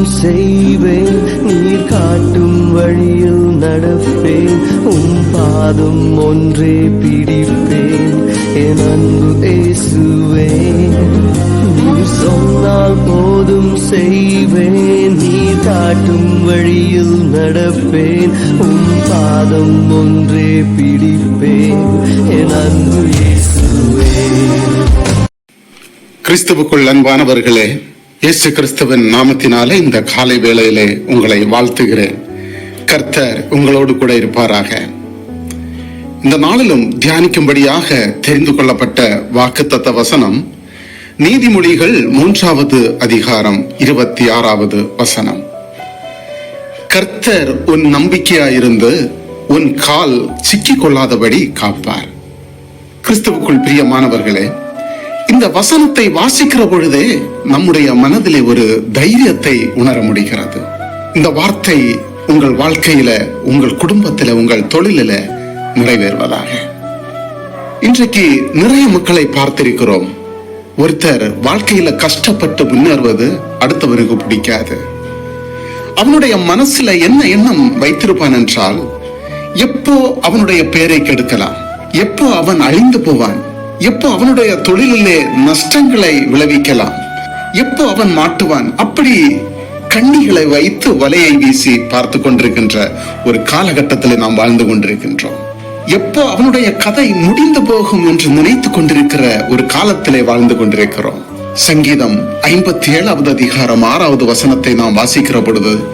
போதும் செய்வேன். நீர் காட்டும் வழியில் நடப்பேன். உம் பாதம் ஒன்றே பிடிப்பேன். என் அன்பு இயேசுவே நீர் சொன்னால் போதும் செய்வேன். நீர் காட்டும் வழியில் நடப்பேன். உம் பாதம் ஒன்றே பிடிப்பேன். என் அன்பு இயேசுவே கிறிஸ்துவுக்குள் அன்பானவர்களே இயேசு கிறிஸ்துவின் நாமத்தினாலே இந்த காலை வேளையிலே உங்களை வாழ்த்துகிறேன். கர்த்தர் உங்களோடு கூட இருப்பாராக. இந்த நாளிலும் தியானிக்கும்படியாக தெரிந்து கொள்ளப்பட்ட வாக்குத்தத்த வசனம் நீதிமொழிகள் மூன்றாவது அதிகாரம் இருபத்தி ஆறாவது வசனம். கர்த்தர் உன் நம்பிக்கையாயிருந்து உன் கால் சிக்கிக் கொள்ளாதபடி காப்பார். கிறிஸ்துவுக்குள் பிரியமானவர்களே இந்த வசனத்தை வாசிக்கிற பொழுதே நம்முடைய மனதிலே ஒரு தைரியத்தை உணர முடிகிறது. இந்த வார்த்தை உங்கள் வாழ்க்கையில உங்கள் குடும்பத்தில உங்கள் தொழிலில நிறைவேறுவதாக. இன்றைக்கு நிறைய மக்களை பார்த்திருக்கிறோம். ஒருத்தர் வாழ்க்கையில கஷ்டப்பட்டு முன்னேறுவது அடுத்தவருக்கு பிடிக்காது. அவனுடைய மனசுல என்ன எண்ணம் வைத்திருப்பான் என்றால் எப்போ அவனுடைய பெயரை கெடுக்கலாம் எப்போ அவன் அழிந்து போவான் எப்போ அவனுடைய தொழிலிலே நஷ்டங்களை விளைவிக்கலாம்? எப்போ அவன் மாட்டுவான்? அப்படி கண்ணிகளை வைத்து வலையை வீசி பார்த்து கொண்டிருக்கின்ற ஒரு காலகட்டத்தில் நாம் வாழ்ந்து கொண்டிருக்கின்றோம். எப்போ அவனுடைய கதை முடிந்து போகும் என்று நினைத்துக் கொண்டிருக்கிற ஒரு காலத்திலே வாழ்ந்து கொண்டிருக்கிறோம். சங்கீதம் ஐம்பத்தி ஏழாவது அதிகாரம் ஆறாவது வசனத்தை நாம் வாசிக்கிற பொழுது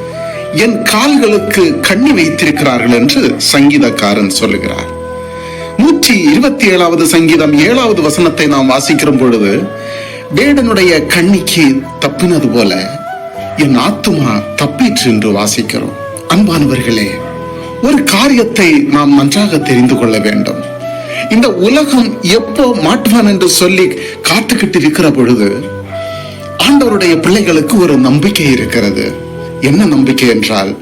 என் கால்களுக்கு கண்ணி வைத்திருக்கிறார்கள் என்று சங்கீதக்காரன் சொல்லுகிறார். நூற்றி இருபத்தி ஏழாவது சங்கீதம் ஏழாவது வசனத்தை நாம் வாசிக்கிற பொழுது வேடனுடைய கண்ணிக்கு தப்பினது போல என் ஆத்துமா தப்பிற்று என்று வாசிக்கிறோம். அன்பானவர்களே ஒரு காரியத்தை நாம் நன்றாக தெரிந்து கொள்ள வேண்டும். இந்த உலகம் எப்போ மாட்டுவான் என்று சொல்லி காத்துக்கிட்டு இருக்கிற பொழுது ஆண்டவருடைய பிள்ளைகளுக்கு ஒரு நம்பிக்கை இருக்கிறது. என்ன நம்பிக்கை என்றால்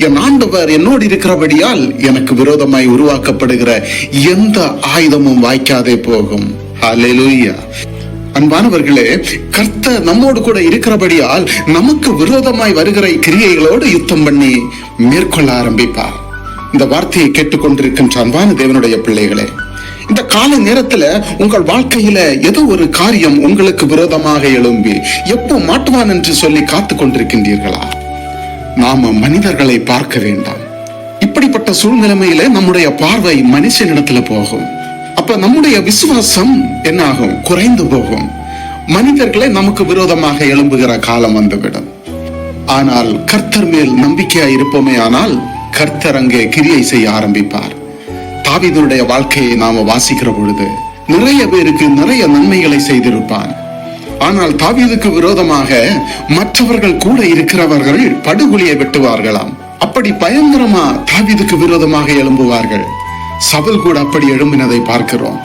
என் ஆண்டவர் என்னோடு இருக்கிறபடியால் எனக்கு விரோதமாய் உருவாக்கப்படுகிற எந்த ஆயுதமும் வாய்க்காதே போகும். ஹalleluya அன்பானவர்களே கர்த்த நம்மோடு கூட இருக்கிறபடியால் நமக்கு விரோதமாய் வருகிற கிரியைகளோடு யுத்தம் பண்ணி மேற்கொள்ள ஆரம்பிப்பார். இந்த வார்த்தையை கேட்டுக்கொண்டிருக்கின்ற அன்பான தேவனுடைய பிள்ளைகளே இந்த கால நேரத்துல உங்கள் வாழ்க்கையில ஏதோ ஒரு காரியம் உங்களுக்கு விரோதமாக எழும்பி எப்போ மாட்டுவான் என்று சொல்லி காத்து கொண்டிருக்கின்றீர்களா நாம மனிதர்களை பார்க்க வேண்டாம். இப்படிப்பட்ட சூழ்நிலைமையில நம்முடைய பார்வை மனுஷனிடத்துல போகும். அப்ப நம்முடைய விசுவாசம் என்ன ஆகும் குறைந்து போகும். மனிதர்களை நமக்கு விரோதமாக எழும்புகிற காலம் வந்துவிடும். ஆனால் கர்த்தர் மேல் நம்பிக்கையா இருப்போமே ஆனால் கர்த்தர் அங்கே கிரியை செய்ய ஆரம்பிப்பார். தாவிதனுடைய வாழ்க்கையை நாம வாசிக்கிற பொழுது நிறைய பேருக்கு நிறைய நன்மைகளை செய்திருப்பான் ஆனால் தாவீதுக்கு விரோதமாக மற்றவர்கள் கூட இருக்கிறவர்கள் படுகொலியை வெட்டுவார்களாம். அப்படி பயங்கரமா தாவீதுக்கு விரோதமாக எழும்புவார்கள். சபல் கூட அப்படி எழும்பினதை பார்க்கிறோம்.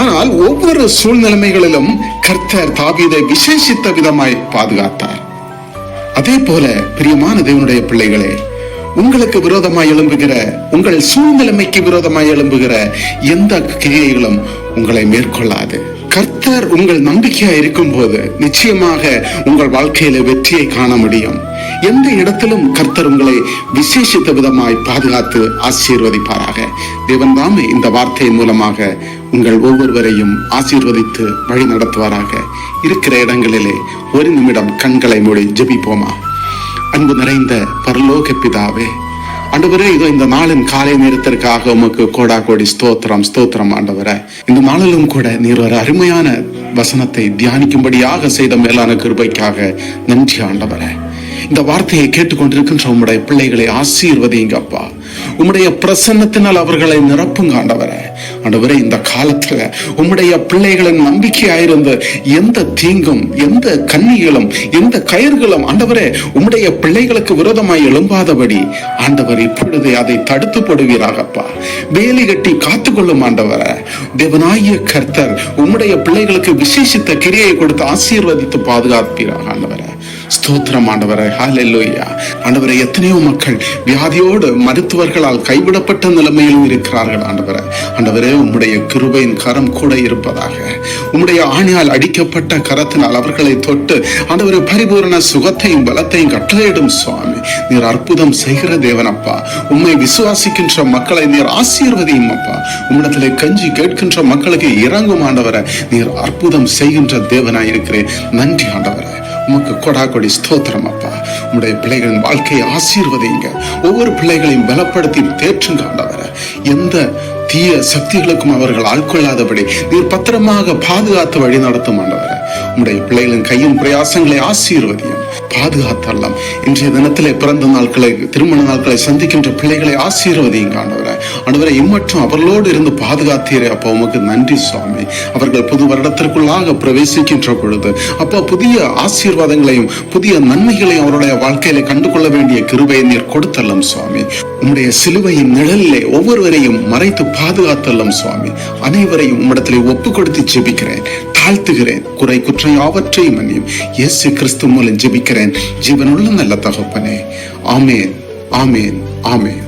ஆனால் ஒவ்வொரு சூழ்நிலைமைகளிலும் கர்த்தர் தாவீதை விசேஷித்த விதமாய் பாதுகாத்தார். அதே போல பிரியமான தேவனுடைய பிள்ளைகளே உங்களுக்கு விரோதமாய் எழும்புகிற உங்கள் சூழ்நிலைமைக்கு விரோதமாய் எழும்புகிற எந்த கிரியைகளும் உங்களை மேற்கொள்ளாது. கர்த்தர் உங்கள் நம்பிக்கையா இருக்கும் போது நிச்சயமாக உங்கள் வாழ்க்கையில வெற்றியை காண முடியும். எந்த இடத்திலும் கர்த்தர் உங்களை விசேஷித்த விதமாய் பாதுகாத்து ஆசீர்வதிப்பாராக. தேவன் தாமே இந்த வார்த்தையின் மூலமாக உங்கள் ஒவ்வொருவரையும் ஆசீர்வதித்து வழி நடத்துவாராக. இருக்கிற இடங்களிலே ஒரு நிமிடம் கண்களை மூடி ஜெபிப்போமா? அன்பு நிறைந்த பரலோக பிதாவே ஆண்டவரே இதோ இந்த நாளின் காலை நேரத்திற்காக உமக்கு கோடா கோடி ஸ்தோத்திரம் ஸ்தோத்திரம் ஆண்டவரே. இந்த நாளிலும் கூட நீர் ஒரு அருமையான வசனத்தை தியானிக்கும்படியாக செய்த மேலான கிருபைக்காக நன்றி ஆண்டவரே. இந்த வார்த்தையை கேட்டுக்கொண்டிருக்கின்ற உம்முடைய பிள்ளைகளை ஆசீர்வதிங்க அப்பா. உம்முடைய பிரசன்னத்தினால் அவர்களை நிரப்புங்க ஆண்டவரே. ஆண்டவரே இந்த காலத்துல உம்முடைய பிள்ளைகளின் நம்பிக்கையாயிருந்த எந்த தீங்கும் எந்த கண்ணிகளும் எந்த கயிர்களும் ஆண்டவரே உம்முடைய பிள்ளைகளுக்கு விரோதமாய் எழும்பாதபடி ஆண்டவர் இப்பொழுது அதை தடுத்து போடுவீராகப்பா. வேலி கட்டி காத்துக்கொள்ளும் ஆண்டவரே. தேவனாகிய கர்த்தர் உம்முடைய பிள்ளைகளுக்கு விசேஷித்த கிரியை கொடுத்து ஆசீர்வதித்து பாதுகாப்பீராக ஆண்டவரே. ஸ்தோத்திரம் ஆண்டவரை. ஹalleluya. ஆண்டவரை எத்தனையோ மக்கள் வியாதியோடு மருத்துவர்களால் கைவிடப்பட்ட நிலைமையிலும் இருக்கிறார்கள் ஆண்டவரை. ஆண்டவரே உம்முடைய கிருபையின் கரம் கூட இருப்பதாக. உம்முடைய ஆணியால் அடிக்கப்பட்ட கரத்தினால் அவர்களை தொட்டு ஆண்டவரை பரிபூரண சுகத்தையும் பலத்தையும் கட்டளையிடும் சுவாமி. நீர் அற்புதம் செய்கிற தேவனப்பா. உம்மை விசுவாசிக்கின்ற மக்களை நீர் ஆசீர்வதியும் அப்பா. உம்மிடத்திலே கஞ்சி கேட்கின்ற மக்களுக்கு இறங்கும் ஆண்டவரை. நீர் அற்புதம் செய்கின்ற தேவனாய் இருக்கிறேன் நன்றி ஆண்டவரை. உமக்கு கொடா கொடி ஸ்தோத்திரம் அப்பா உம்முடைய பிள்ளைகளின் வாழ்க்கையை ஆசீர்வதிங்க. ஒவ்வொரு பிள்ளைகளையும் பலப்படுத்தி தேற்றுங்க ஆண்டவரை. எந்த தீய சக்திகளுக்கும் அவர்கள் ஆட்கொள்ளாதபடி நீர் பத்திரமாக பாதுகாத்து வழி நடத்தும் ஆண்டவரை. உம்முடைய பிள்ளைகளின் கையின் பிரயாசங்களை ஆசீர்வதியும். பாதுகாத்தல்லாம். இன்றைய தினத்திலே பிறந்த நாட்களை திருமண நாட்களை சந்திக்கின்ற பிள்ளைகளை ஆசீர்வதியும் ஆண்டவர். ஆண்டவரை இம்மற்றும் அவர்களோடு இருந்து பாதுகாத்தீர். அப்போ உமக்கு நன்றி சுவாமி. அவர்கள் புது வருடத்திற்குள்ளாக பிரவேசிக்கின்ற பொழுது அப்போ புதிய ஆசீர்வாதங்களையும் புதிய நன்மைகளையும் அவருடைய வாழ்க்கையில கண்டுகொள்ள வேண்டிய கிருபையை நீர் கொடுத்தல்லம் சுவாமி. உம்முடைய சிலுவையின் நிழலிலே ஒவ்வொருவரையும் மறைத்து பாதுகாத்தல்லம் சுவாமி. அனைவரையும் உம்மிடத்திலே ஒப்பு கொடுத்து ஜெபிக்கிறேன். தாழ்த்துகிறேன். குறை குற்றம் யாவற்றையும் மன்னியும். இயேசு கிறிஸ்து மூலம் ஜெபிக்கிறேன். ஜீவனுள்ள நல்ல தகப்பனே. ஆமேன். ஆமேன். ஆமேன்.